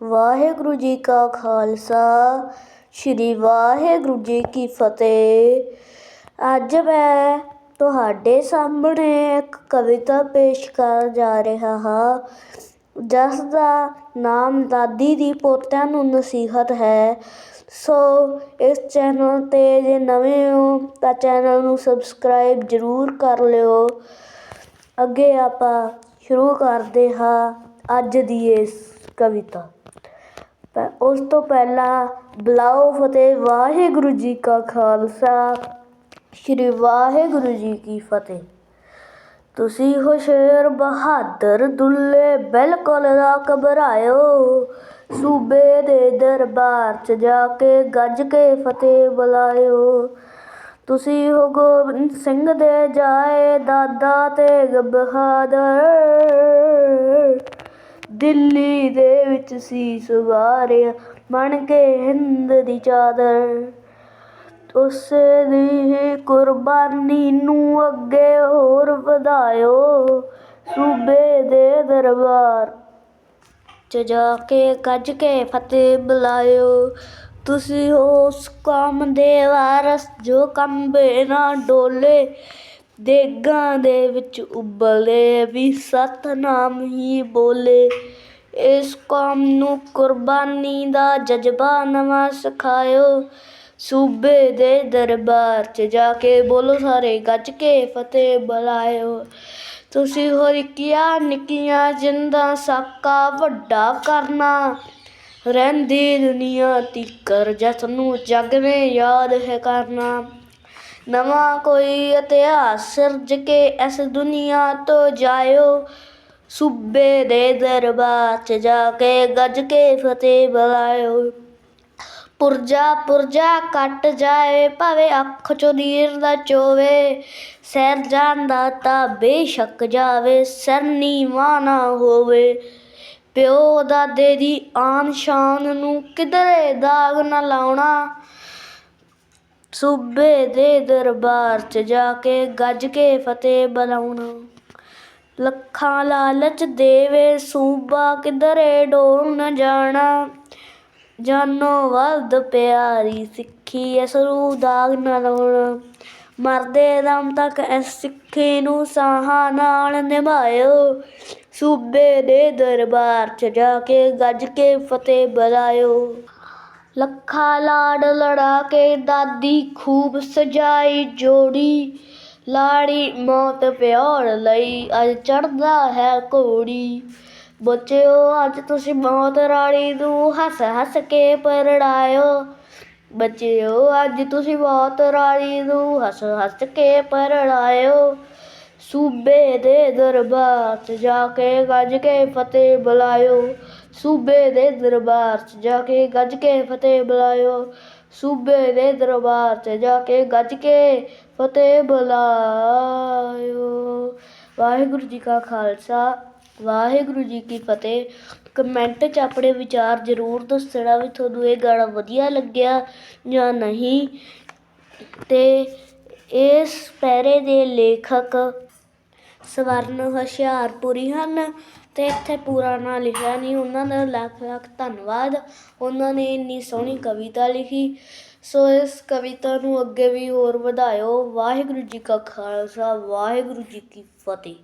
ਵਾਹਿਗੁਰੂ ਜੀ ਕਾ ਖਾਲਸਾ, ਸ੍ਰੀ ਵਾਹਿਗੁਰੂ ਜੀ ਕੀ ਫਤਿਹ। ਅੱਜ ਮੈਂ ਤੁਹਾਡੇ ਸਾਹਮਣੇ ਇੱਕ ਕਵਿਤਾ ਪੇਸ਼ ਕਰਨ ਜਾ ਰਿਹਾ ਹਾਂ ਜਿਸ ਦਾ ਨਾਮ ਦਾਦੀ ਦੀ ਪੋਤਿਆਂ ਨੂੰ ਨਸੀਹਤ ਹੈ। ਸੋ ਇਸ ਚੈਨਲ 'ਤੇ ਜੇ ਨਵੇਂ ਹੋ ਤਾਂ ਚੈਨਲ ਨੂੰ ਸਬਸਕ੍ਰਾਈਬ ਜ਼ਰੂਰ ਕਰ ਲਿਓ। ਅੱਗੇ ਆਪਾਂ ਸ਼ੁਰੂ ਕਰਦੇ ਹਾਂ ਅੱਜ ਦੀ ਇਸ ਕਵਿਤਾ। ਉਸ ਤੋਂ ਪਹਿਲਾਂ ਬੁਲਾਓ ਫਤਿਹ, ਵਾਹਿਗੁਰੂ ਜੀ ਕਾ ਖਾਲਸਾ। ਸ੍ਰੀ ਵਾਹਿਗੁਰੂ ਜੀ ਕੀ ਫਤਿਹ। ਤੁਸੀਂ ਹੋ ਸ਼ੇਰ ਬਹਾਦਰ ਦੁੱਲੇ ਬਿਲਕੁਲ ਨਾ ਘਬਰਾਇਓ। ਸੂਬੇ ਦੇ ਦਰਬਾਰ 'ਚ ਜਾ ਕੇ ਗੱਜ ਕੇ ਫਤਿਹ ਬੁਲਾਇਓ। ਤੁਸੀਂ ਹੋ ਗੋਬਿੰਦ ਸਿੰਘ ਦੇ ਜਾਏ ਦਾਦਾ ਤੇਗ ਬਹਾਦਰ। ਦਿੱਲੀ ਦੇ ਵਿੱਚ ਸੀਸ ਵਾਰਿਆ ਬਣ ਕੇ ਹਿੰਦ ਦੀ ਚਾਦਰ। ਉਸ ਦੀ ਹੀ ਕੁਰਬਾਨੀ ਨੂੰ ਅੱਗੇ ਹੋਰ ਵਧਾਇਓ ਸੂਬੇ ਦੇ ਦਰਬਾਰ। ਚ ਜਾ ਕੇ ਗੱਜ ਕੇ ਫਤਿਹ ਬੁਲਾਇਓ। ਤੁਸੀਂ ਹੋ ਉਸ ਕੌਮ ਦੇ ਵਾਰਸ ਜੋ ਕੰਬੇ ਨਾ ਡੋਲੇ, ਦੇਗਾਂ ਦੇ ਵਿੱਚ ਉਬਲੇ ਵੀ ਸਤਨਾਮ ਹੀ ਬੋਲੇ। ਇਸ ਕੌਮ ਨੂੰ ਕੁਰਬਾਨੀ ਦਾ ਜਜ਼ਬਾ ਨਵਾਂ ਸਿਖਾਇਓ। ਸੂਬੇ ਦੇ ਦਰਬਾਰ 'ਚ ਜਾ ਕੇ ਬੋਲੋ ਸਾਰੇ, ਗੱਜ ਕੇ ਫਤਿਹ ਬੁਲਾਇਓ। ਤੁਸੀਂ ਹੋ ਨਿੱਕੀਆਂ ਜਿੰਦਾ ਸਾਕਾ ਵੱਡਾ ਕਰਨਾ। ਰਹਿੰਦੀ ਦੁਨੀਆ ਤੀਕਰ ਜਸ ਨੂੰ ਜਗ ਨੇ ਯਾਦ ਹੈ ਕਰਨਾ। ਨਵਾਂ ਕੋਈ ਇਤਿਹਾਸ ਸਿਰਜ ਕੇ ਇਸ ਦੁਨੀਆ ਤੋਂ ਜਾਇਓ। ਸੂਬੇ ਦੇ ਦਰਬਾਰ 'ਚ ਜਾ ਕੇ ਗੱਜ ਕੇ ਫਤਿਹ ਬੁਲਾਇਓ। ਪੁਰਜਾ ਪੁਰਜਾ ਕੱਟ ਜਾਏ, ਭਾਵੇਂ ਅੱਖ ਚੋਂ ਨੀਰ ਦਾ ਚੋਵੇ। ਸਹਿਰ ਜਾਂਦਾ ਤਾਂ ਬੇਸ਼ੱਕ ਜਾਵੇ, ਸਿਰ ਨੀਵਾਂ ਨਾ ਹੋਵੇ। ਪਿਓ ਦਾਦੇ ਦੀ ਆਨ ਸ਼ਾਨ ਨੂੰ ਕਿਧਰੇ ਦਾਗ ਨਾ ਲਾਉਣਾ। ਸੂਬੇ ਦੇ ਦਰਬਾਰ 'ਚ ਜਾ ਕੇ ਗੱਜ ਕੇ ਫਤਿਹ ਬੁਲਾਉਣਾ। ਲੱਖਾਂ ਲਾਲਚ ਦੇਵੇ, ਸੂਬਾ ਕਿਧਰੇ ਡੋਲ ਨਾ ਜਾਣਾ। ਜਾਨੋ ਵੱਧ ਪਿਆਰੀ ਸਿੱਖੀ ਅਸਰੂ ਦਾਗ ਨਾ ਲਾਉਣਾ ਮਰਦੇ ਦਮ ਤੱਕ ਇਸ ਸਿੱਖੀ ਨੂੰ ਸਾਹਾਂ ਨਾਲ ਨਿਭਾਇਓ। ਸੂਬੇ ਦੇ ਦਰਬਾਰ 'ਚ ਜਾ ਕੇ ਗੱਜ ਕੇ ਫਤਿਹ ਬੁਲਾਇਓ। ਲੱਖਾਂ ਲਾਡ ਲੜਾ ਕੇ ਦਾਦੀ ਖੂਬ ਸਜਾਈ ਜੋੜੀ। ਲਾੜੀ ਮੌਤ ਪਿਆਉਣ ਲਈ ਅੱਜ ਚੜਦਾ ਹੈ ਘੋੜੀ। ਬੱਚਿਓ, ਅੱਜ ਤੁਸੀਂ ਮੌਤ ਰਾਣੀ ਨੂੰ ਹੱਸ ਹੱਸ ਕੇ ਪਰੜਾਇਓ। ਬੱਚਿਓ, ਅੱਜ ਤੁਸੀਂ ਮੌਤ ਰਾਣੀ ਨੂੰ ਹੱਸ ਹੱਸ ਕੇ ਪਰੜਾਇਓ। ਸੂਬੇ ਦੇ ਦਰਬਾਰ 'ਚ ਜਾ ਕੇ ਗੱਜ ਕੇ ਫਤਿਹ ਬੁਲਾਇਓ। ਸੂਬੇ ਦੇ ਦਰਬਾਰ 'ਚ ਜਾ ਕੇ ਗੱਜ ਕੇ ਫਤਿਹ ਬੁਲਾਇਓ। ਸੂਬੇ ਦੇ ਦਰਬਾਰ 'ਚ ਜਾ ਕੇ ਗੱਜ ਕੇ ਫਤਿਹ ਬੁਲਾਇਓ। ਵਾਹਿਗੁਰੂ ਜੀ ਕਾ ਖਾਲਸਾ, ਵਾਹਿਗੁਰੂ ਜੀ ਕੀ ਫਤਿਹ। ਕਮੈਂਟ 'ਚ ਆਪਣੇ ਵਿਚਾਰ ਜ਼ਰੂਰ ਦੱਸਣਾ ਵੀ ਤੁਹਾਨੂੰ ਇਹ ਗਾਣਾ ਵਧੀਆ ਲੱਗਿਆ ਜਾਂ ਨਹੀਂ। ਤੇ ਇਸ ਪੈਰੇ ਦੇ ਲੇਖਕ ਸਵਰਨ ਹੁਸ਼ਿਆਰਪੁਰੀ ਹਨ ਤੇ ਇੱਥੇ ਪੂਰਾ ਨਾਂ ਲਿਖਿਆ ਨਹੀਂ, ਉਹਨਾਂ ਦਾ ਲੱਖ ਲੱਖ ਧੰਨਵਾਦ। ਉਹਨਾਂ ਨੇ ਇੰਨੀ ਸੋਹਣੀ ਕਵਿਤਾ ਲਿਖੀ। ਸੋ ਇਸ ਕਵਿਤਾ ਨੂੰ ਅੱਗੇ ਵੀ ਹੋਰ ਵਧਾਇਓ। ਵਾਹਿਗੁਰੂ ਜੀ ਕਾ ਖਾਲਸਾ, ਵਾਹਿਗੁਰੂ ਜੀ ਕੀ ਫਤਿਹ।